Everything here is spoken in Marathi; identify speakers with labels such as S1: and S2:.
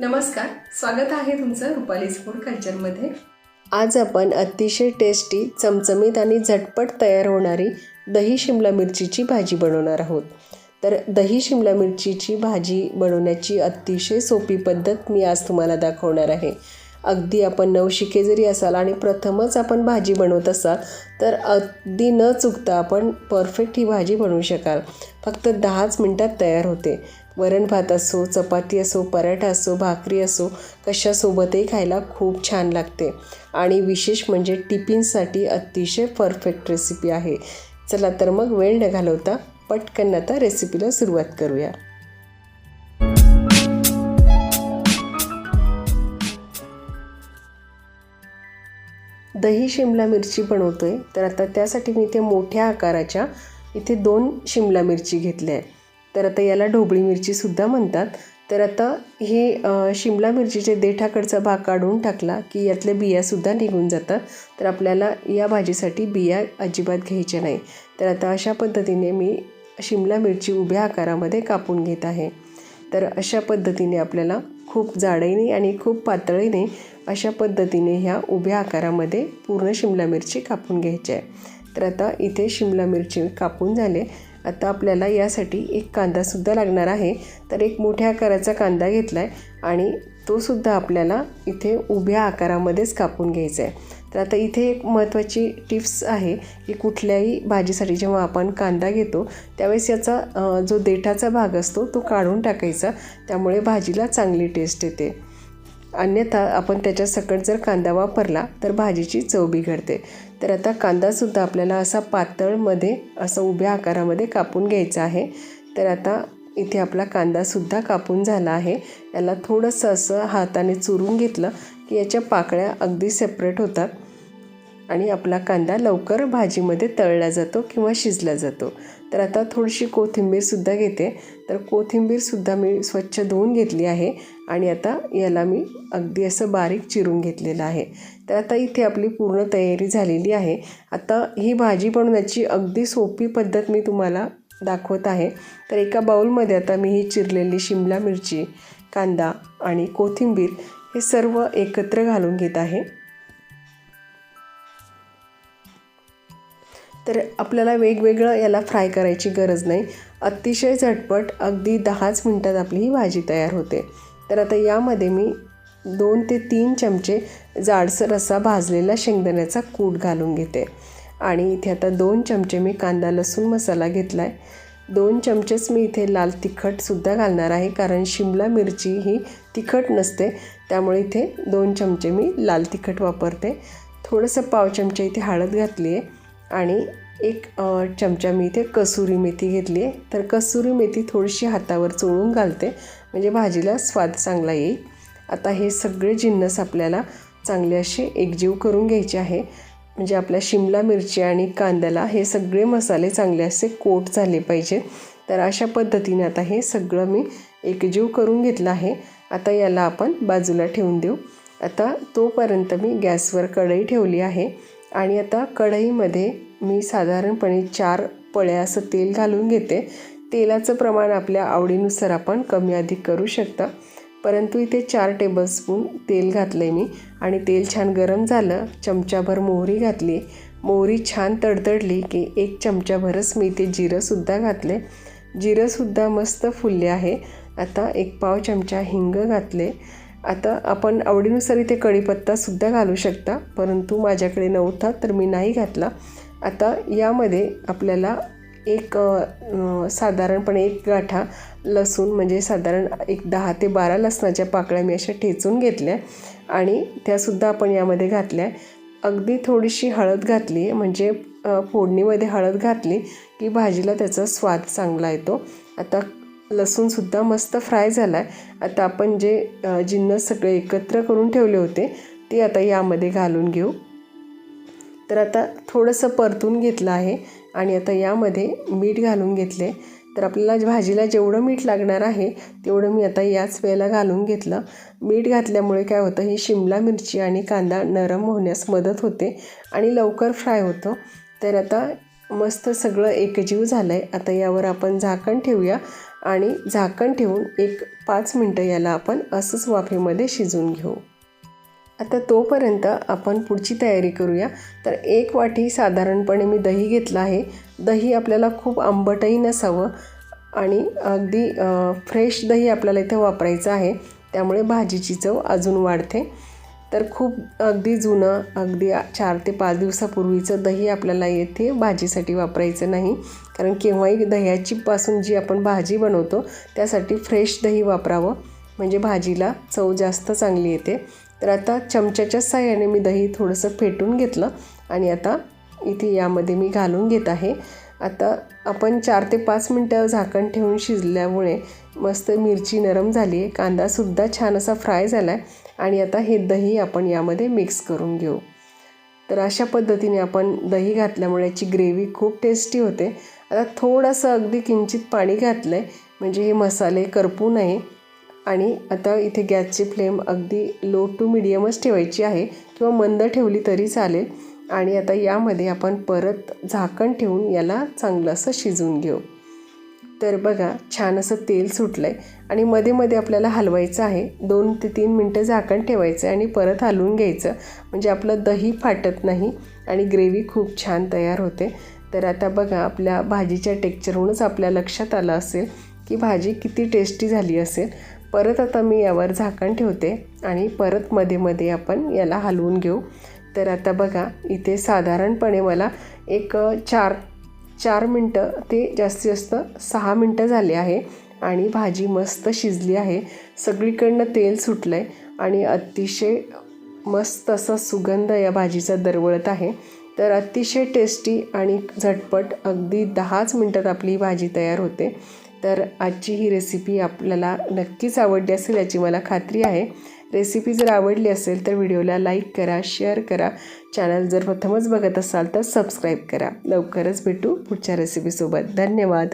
S1: नमस्कार स्वागत आहे तुमचं रुपालीज फूड कल्चरमध्ये.
S2: आज आपण अतिशय टेस्टी चमचमीत आणि झटपट तयार होणारी दही शिमला मिरचीची भाजी बनवणार आहोत. तर दही शिमला मिरचीची भाजी बनवण्याची अतिशय सोपी पद्धत मी आज तुम्हाला दाखवणार आहे. अगदी आपण नवशिके जरी असाल आणि प्रथमच आपण भाजी बनवत असाल तर अगदी न चुकता आपण परफेक्ट ही भाजी बनवू शकाल. फक्त दहाच मिनटात तयार होते. वरण भात असो चपाती असो पराठा असो भाकरी असो कशासोबतही खायला खूप छान लागते. आणि विशेष म्हणजे टिफिनसाठी अतिशय परफेक्ट रेसिपी आहे. चला तर मग वेळ न घालवता पटकन आता रेसिपीला सुरुवात करूया. दही शिमला मिरची बनवतो आहे तर आता त्यासाठी मी इथे मोठ्या आकाराच्या इथे दोन शिमला मिरची घेतल्या आहे तर आता याला ढोबळी मिरचीसुद्धा म्हणतात. तर आता हे शिमला मिरचीचे देठाकडचा भाग काढून टाकला की यातल्या बियासुद्धा निघून जातात. तर आपल्याला या भाजीसाठी बिया अजिबात घ्यायच्या नाही. तर आता अशा पद्धतीने मी शिमला मिरची उभ्या आकारामध्ये कापून घेत आहे. तर अशा पद्धतीने आपल्याला खूप जाडीने आणि खूप पातळीने अशा पद्धतीने ह्या उभ्या आकारामध्ये पूर्ण शिमला मिरची कापून घ्यायची आहे. तर आता इथे शिमला मिरची कापून झाले. आता आपल्याला यासाठी एक कांदासुद्धा लागणार आहे. तर एक मोठ्या आकाराचा कांदा घेतला आहे आणि तोसुद्धा आपल्याला इथे उभ्या आकारामध्येच कापून घ्यायचा आहे. तर आता इथे एक महत्त्वाची टिप्स आहे की कुठल्याही भाजीसाठी जेव्हा आपण कांदा घेतो त्यावेळेस याचा जो देठाचा भाग असतो तो काढून टाकायचा. त्यामुळे भाजीला चांगली टेस्ट येते. अन्यथा आपण त्याच्या सकट जर कांदा वापरला तर भाजीची चव बिघडते. तर आता कांदासुद्धा आपल्याला असा पातळमध्ये असं उभ्या आकारामध्ये कापून घ्यायचा आहे. तर आता इथे आपला कांदासुद्धा कापून झाला आहे. याला थोडंसं असं हाताने चुरून घेतलं की याच्या पाकळ्या अगदी सेपरेट होतात. आणि आपला कांदा लवकर भाजीमध्ये तळला जातो किंवा शिजला जातो. तर आता थोडीशी कोथिंबीरसुद्धा घेते. तर कोथिंबीरसुद्धा मी स्वच्छ धुवून घेतली आहे आणि आता याला मी अगदी असं बारीक चिरून घेतलेलं आहे. तर आता इथे आपली पूर्ण तयारी झालेली आहे. आता ही भाजी बनवण्याची अगदी सोपी पद्धत मी तुम्हाला दाखवत आहे. तर एका बाऊलमध्ये आता मी ही चिरलेली शिमला मिरची कांदा आणि कोथिंबीर हे सर्व एकत्र घालून घेत आहे. तर आपल्याला वेगवेगळं याला फ्राय करायची गरज नाही. अतिशय झटपट अगदी दहाच मिनटात आपली ही भाजी तयार होते. तर आता यामध्ये मी दोन ते तीन चमचे जाडसर असा भाजलेला शेंगदाण्याचा कूट घालून घेते. आणि इथे आता दोन चमचे मी कांदा लसूण मसाला घेतला आहे दोन चमचेच मी इथे लाल तिखटसुद्धा घालणार आहे कारण शिमला मिरची ही तिखट नसते. त्यामुळे इथे दोन चमचे मी लाल तिखट वापरते. थोडंसं पाव चमचे इथे हळद घातली आहे आणि एक चमचा मी इथे कसुरी मेथी घेतली आहे. तर कसुरी मेथी थोडीशी हातावर चोळून घालते. म्हणजे भाजीला स्वाद चांगला येईल. आता हे सगळे जिन्नस आपल्याला चांगले असे एकजीव करून घ्यायचे आहे. म्हणजे आपल्या शिमला मिरची आणि कांद्याला हे सगळे मसाले चांगले असे कोट झाले पाहिजे तर अशा पद्धतीने आता हे सगळं मी एकजीव करून घेतलं आहे. आता याला आपण बाजूला ठेवून देऊ. आता तोपर्यंत मी गॅसवर कढई ठेवली आहे. आणि आता कढईमध्ये मी साधारणपणे चार पळ्या असं तेल घालून घेते. तेलाचं प्रमाण आपल्या आवडीनुसार आपण कमी अधिक करू शकता. परंतु इथे चार टेबलस्पून तेल घातलं आहे मी आणि तेल छान गरम झालं चमचाभर मोहरी घातली. मोहरी छान तडतडली की एक चमचाभरच मी इथे जिरंसुद्धा घातले जिरंसुद्धा मस्त फुलले आहे. आता एक पाव चमचा हिंग घातले आता आपण आवडीनुसार इथे कढीपत्तासुद्धा घालू शकता परंतु माझ्याकडे नव्हता तर मी नाही घातला. आता यामध्ये आपल्याला एक साधारणपणे एक गाठा लसूण म्हणजे साधारण एक दहा ते बारा लसणाच्या पाकळ्या मी अशा ठेचून घेतल्या आणि त्यासुद्धा आपण यामध्ये घातल्या. अगदी थोडीशी हळद घातली म्हणजे फोडणीमध्ये हळद घातली की भाजीला त्याचा स्वाद चांगला येतो. आता लसूणसुद्धा मस्त फ्राय झाला आहे आता आपण जे जिन्नस सगळे एकत्र करून ठेवले होते ते आता यामध्ये घालून घेऊ. तर आता थोडंसं परतून घेतलं आहे आणि आता यामध्ये मीठ घालून घेतले. तर आपल्याला भाजीला जेवढं मीठ लागणार आहे तेवढं मी आता याच वेळेला घालून घेतलं. मीठ घातल्यामुळे काय होतं ही शिमला मिरची आणि कांदा नरम होण्यास मदत होते आणि लवकर फ्राय होतं. तर आता मस्त सगळं एकजीव झालं आहे आता यावर आपण झाकण ठेवूया आणि झाकण ठेवून एक पाच मिनटं याला आपण असंच वाफेमध्ये शिजवून घेऊ. आता तोपर्यंत आपण पुढची तयारी करूया. तर एक वाटी साधारणपणे मी दही घेतलं आहे. दही आपल्याला खूप आंबटही नसावं आणि अगदी फ्रेश दही आपल्याला इथे वापरायचं आहे. त्यामुळे भाजीची चव अजून वाढते. तर खूप अगदी जुनं अगदी चार ते पाच दिवसापूर्वीचं दही आपल्याला येथे भाजीसाठी वापरायचं नाही. कारण केव्हाही दह्याची पासून जी आपण भाजी बनवतो त्यासाठी फ्रेश दही वापरावं. म्हणजे भाजीला चव जास्त चांगली येते. तर आता चमच्याच्या साह्याने मी दही थोडंसं फेटून घेतलं आणि आता इथे यामध्ये मी घालून घेत आहे. आता आपण चार ते पाच मिनटं झाकण ठेवून शिजल्यामुळे मस्त मिरची नरम झाली आहे कांदासुद्धा छान असा फ्राय झाला आहे आणि आता हे दही आपण यामध्ये मिक्स करून घेऊ. तर अशा पद्धतीने आपण दही घातल्यामुळे याची ग्रेव्ही खूप टेस्टी होते. आता थोडंसं अगदी किंचित पाणी घातलं आहे म्हणजे हे मसाले करपू नये. आणि आता इथे गॅसची फ्लेम अगदी लो टू मिडियमच ठेवायची आहे किंवा मंद ठेवली तरी चालेल. आणि आता यामध्ये आपण परत झाकण ठेवून याला चांगलं असं शिजवून घेऊ. तर बघा छान असं तेल सुटलं आहे आणि मध्ये मध्ये आपल्याला हलवायचं आहे. दोन ते तीन मिनटं झाकण ठेवायचं आहे आणि परत हलवून घ्यायचं. म्हणजे आपलं दही फाटत नाही आणि ग्रेव्ही खूप छान तयार होते. तर आता बघा आपल्या भाजीच्या टेक्चरहूनच आपल्या लक्षात आलं असेल की भाजी किती टेस्टी झाली असेल. परत आता मी यावर झाकण ठेवते आणि परत मध्ये मध्ये आपण याला हलवून घेऊ. तर आता बघा इथे साधारणपणे मला एक चार चार मिनटं ते जास्तीत जास्त सहा मिनटं झाले आहे आणि भाजी मस्त शिजली आहे. सगळीकडनं तेल सुटलं आहे आणि अतिशय मस्त असा सुगंध या भाजीचा दरवळत आहे. तर अतिशय टेस्टी आणि झटपट अगदी दहाच मिनटात आपली भाजी तयार होते. तर आजची ही रेसिपी आपल्याला नक्कीच आवडली असेल याची मला खात्री आहे. रेसिपी जर आवडली असेल तर व्हिडिओला लाईक करा शेअर करा. चॅनल जर प्रथमच बघत असाल तर सबस्क्राईब करा. लवकरच भेटू पुढच्या रेसिपीसोबत. धन्यवाद.